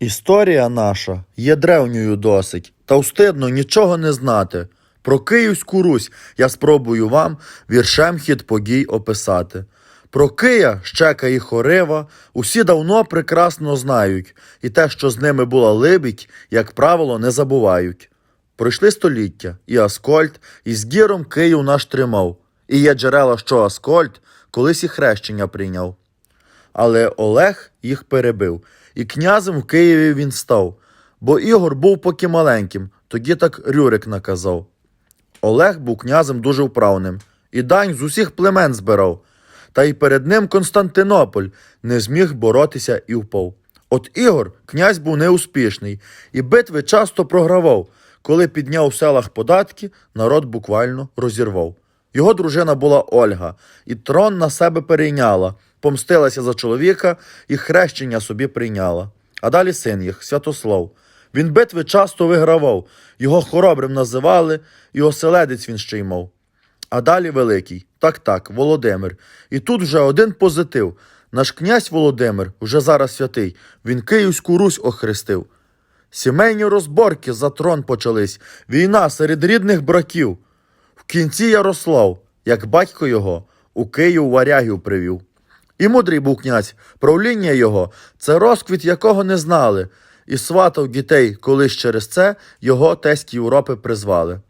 Історія наша є древньою досить, та встидно нічого не знати. Про Київську Русь я спробую вам віршем хід подій описати. Про Кия, Щека і Хорива усі давно прекрасно знають, і те, що з ними була либідь, як правило, не забувають. Пройшли століття, і Аскольд із гіром Київ наш тримав, і є джерела, що Аскольд колись і хрещення прийняв. Але Олег їх перебив, і князем в Києві він став, бо Ігор був поки маленьким, тоді так Рюрик наказав. Олег був князем дуже вправним, і дань з усіх племен збирав. Та й перед ним Константинополь не зміг боротися і впав. От Ігор князь був неуспішний, і битви часто програвав. Коли підняв в селах податки, народ буквально розірвав. Його дружина була Ольга, і трон на себе перейняла, помстилася за чоловіка і хрещення собі прийняла. А далі син їх, Святослав. Він битви часто вигравав, його хоробрим називали, і оселедець він ще й мав. А далі великий, так так, Володимир. І тут вже один позитив. Наш князь Володимир, вже зараз святий, він Київську Русь охрестив. Сімейні розборки за трон почались, війна серед рідних братів. В кінці Ярослав, як батько його, у Київ варягів привів. І мудрий був князь, правління його, це розквіт, якого не знали, і сватав дітей, колись через це його тесть Європи призвали.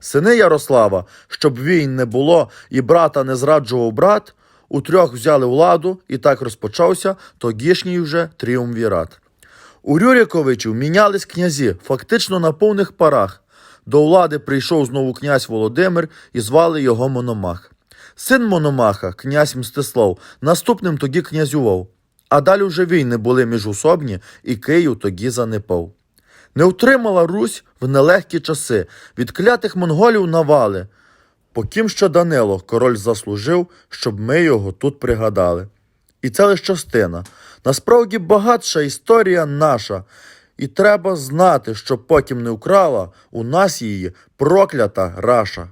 Сини Ярослава, щоб війн не було і брата не зраджував брат, у трьох взяли владу, і так розпочався тогішній вже тріумвірат. У Рюриковичів мінялись князі, фактично на повних парах. До влади прийшов знову князь Володимир і звали його Мономах. Син Мономаха, князь Мстислав, наступним тоді князював. А далі вже війни були міжусобні, і Київ тоді занепав. Не втримала Русь в нелегкі часи, від клятих монголів навали. Поким що Данило король заслужив, щоб ми його тут пригадали. І це лише частина. Насправді багатша історія наша, і треба знати, щоб потім не вкрала у нас її проклята раша.